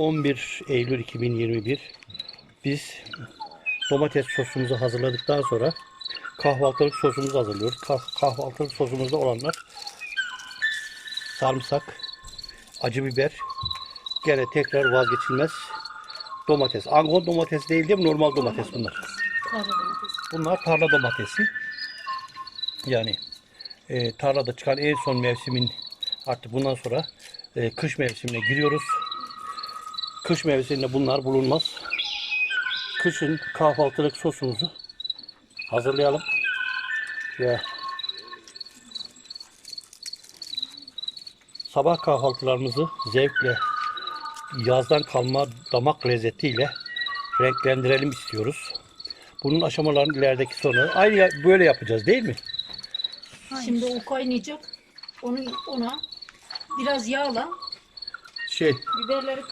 11 Eylül 2021 biz domates sosumuzu hazırladıktan sonra kahvaltılık sosumuzu hazırlıyoruz. Kah- kahvaltılık sosumuzda olanlar sarımsak, acı biber, gene tekrar vazgeçilmez domates. Angon domates değil değil mi? Normal domates bunlar. Bunlar tarla domatesi. Yani e, tarlada çıkan en son mevsimin artık bundan sonra e, kış mevsimine giriyoruz. Kış mevsiminde bunlar bulunmaz. Kışın kahvaltılık sosumuzu hazırlayalım. Ve sabah kahvaltılarımızı zevkle yazdan kalma damak lezzetiyle renklendirelim istiyoruz. Bunun aşamalarını ilerideki sonra aynı böyle yapacağız değil mi? Şimdi o kaynayacak. Onu ona biraz yağla Şey, biberleri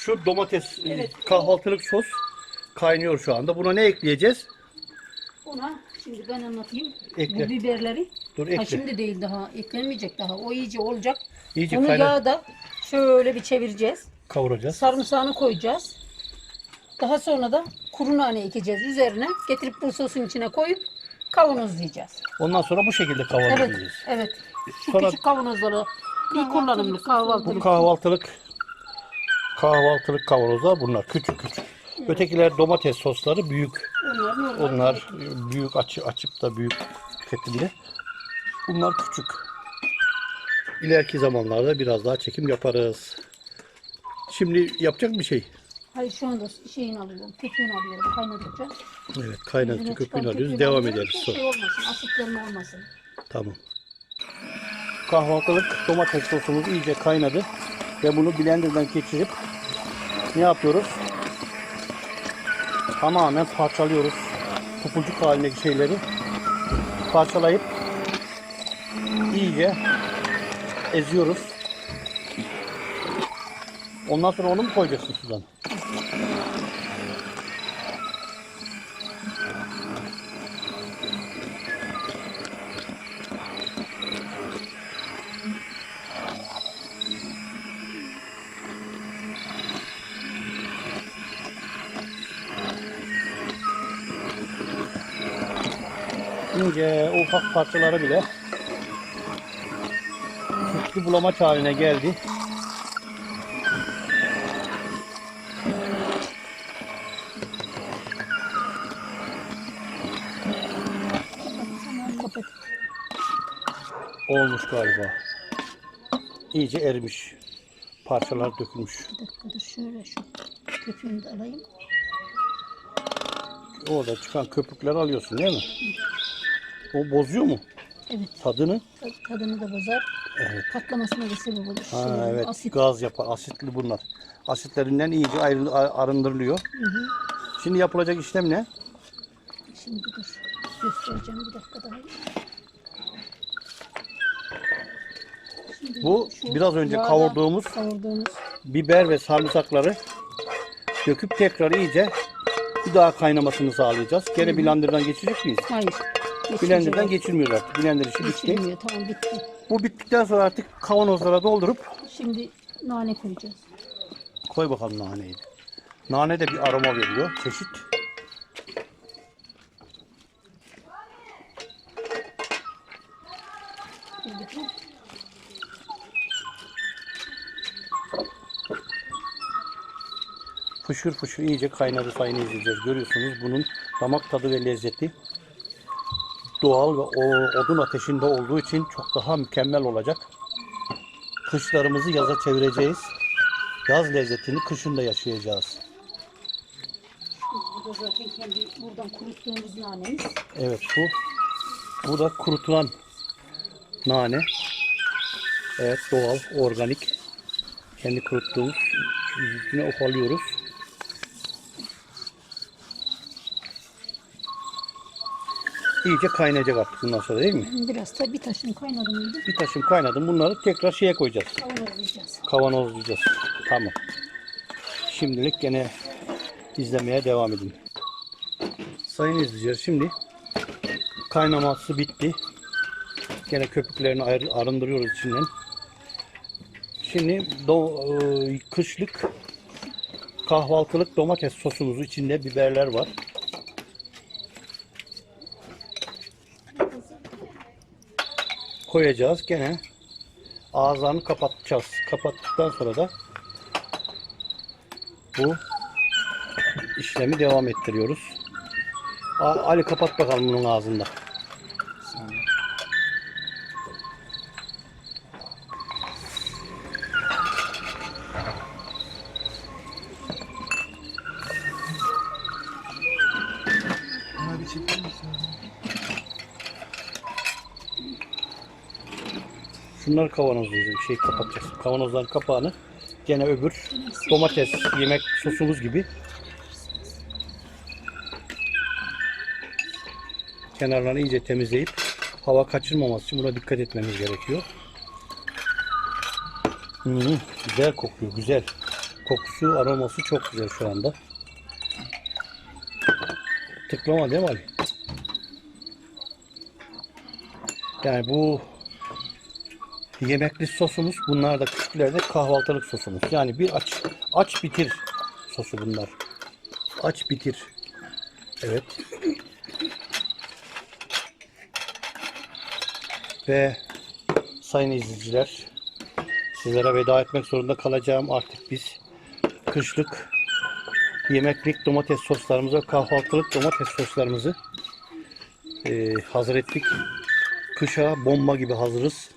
şu domates e, Evet. kahvaltılık sos kaynıyor şu anda. Buna ne ekleyeceğiz? ona şimdi ben anlatayım. Ekle. Bu biberleri Dur ha ekle. şimdi değil daha eklenmeyecek daha. O iyice olacak. İyice Onu kayna yağda şöyle bir çevireceğiz. kavuracağız. Sarımsağını koyacağız. Daha sonra da kuru nane ekeceğiz üzerine. Getirip bu sosun içine koyup kavanozlayacağız. Ondan sonra bu şekilde Evet, evet. Şu Sonra- küçük kavanozları bir kullanımlık Bu kahvaltılık. kahvaltılık kahvaltılık kavanozlar bunlar küçük küçük. Ötekiler domates sosları büyük. Onlar. Onlar büyük açı açıp da büyük tüketimde. Bunlar küçük. İleriki zamanlarda biraz daha çekim yaparız. Şimdi yapacak bir şey. Hayır şu anda şeyini alıyorum. Köpüğünü alıyorum kaynadıkça. Evet çıkan köpüğünü alıyoruz. Devam ederiz sonra. Şey olmasın, asitlenme olmasın. Tamam. Kahvaltılık domates sosumuz iyice kaynadı. Ve bunu blenderdan geçirip ne yapıyoruz? Tamamen parçalıyoruz. Topucuk halindeki şeyleri parçalayıp iyice eziyoruz. Ondan sonra onu mu koyacaksın Suzan? İnce ufak parçaları bile sütlü bulamaç haline geldi. Olmuş galiba. İyice erimiş. Parçalar dökülmüş. Bir dakika dur şöyle şu köpüğünü de alayım. Orada çıkan köpükleri alıyorsun değil mi? O bozuyor mu Evet tadını? ta- tadını da bozar. Evet. Patlamasına da sebep olur. Ha, Şey, evet. Asit. Gaz yapar. Asitli bunlar. Asitlerinden iyice ayrı, arındırılıyor. Hı hı. Şimdi yapılacak işlem ne? Şimdi dur göstereceğim bir dakika daha. Şimdi Bu biraz önce yağda kavurduğumuz kavurduğumuz biber ve sarımsakları döküp tekrar iyice bir daha kaynamasını sağlayacağız. Gene blenderdan geçecek miyiz? hayır. Blenderdan geçirecek. geçirmiyoruz artık. Blender işi bitti. Geçirilmiyor tamam bitti. Bu bittikten sonra artık kavanozlara doldurup Şimdi nane koyacağız. koy bakalım naneyi. de. Nane de bir aroma veriyor. Çeşit. Fışır fışır iyice kaynadı sayın izleyeceğiz. Görüyorsunuz bunun damak tadı ve lezzeti doğal ve o odun ateşinde olduğu için çok daha mükemmel olacak. Kışlarımızı yaza çevireceğiz. Yaz lezzetini kışın da yaşayacağız. Bu da zaten kendi buradan kuruttuğumuz nanemiz. Evet bu bu da kurutulan nane. Evet doğal, organik. Kendi kuruttuğumuz üstüne ufalıyoruz. İyice kaynayacak artık bundan sonra değil mi? Biraz da bir taşın kaynadı mıydı? Bir taşım kaynadı. Bunları tekrar şeye koyacağız. Kavanozlayacağız. Kavanozlayacağız. Tamam. Şimdilik gene izlemeye devam edin. Sayın izleyiciler şimdi kaynaması bitti. Gene köpüklerini arındırıyoruz içinden. Şimdi do- e, kışlık kahvaltılık domates sosumuzu içinde biberler var. Koyacağız gene ağızlarını kapatacağız. Kapattıktan sonra da bu işlemi devam ettiriyoruz. Ali kapat bakalım bunun ağzında. Bir çeker Şunları kavanozlayacağız. Şey kapatacağız. Kavanozların kapağını gene öbür domates yemek sosumuz gibi kenarlarını iyice temizleyip hava kaçırmaması için buna dikkat etmemiz gerekiyor. Hmm, güzel kokuyor, güzel. Kokusu, aroması çok güzel şu anda. Tıklama değil mi Ali? Yani bu yemekli sosumuz. Bunlar da küçüklerde kahvaltılık sosumuz. Yani bir aç aç bitir sosu bunlar. Aç bitir. Evet. Ve sayın izleyiciler sizlere veda etmek zorunda kalacağım. Artık biz kışlık yemeklik domates soslarımızı, kahvaltılık domates soslarımızı eee, hazır ettik. Kışa bomba gibi hazırız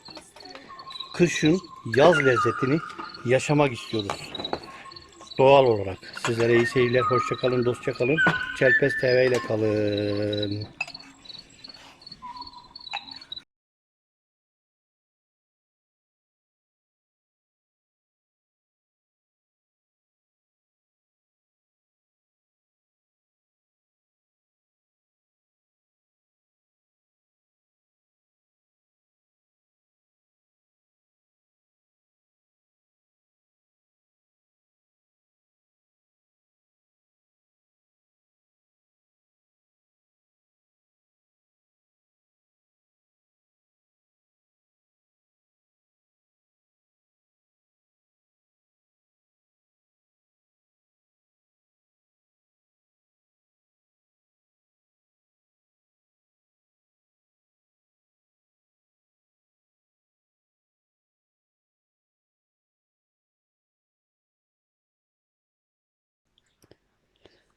kışın yaz lezzetini yaşamak istiyoruz. Doğal olarak. Sizlere iyi seyirler, hoşça kalın, dostça kalın. Çelpes TV ile kalın.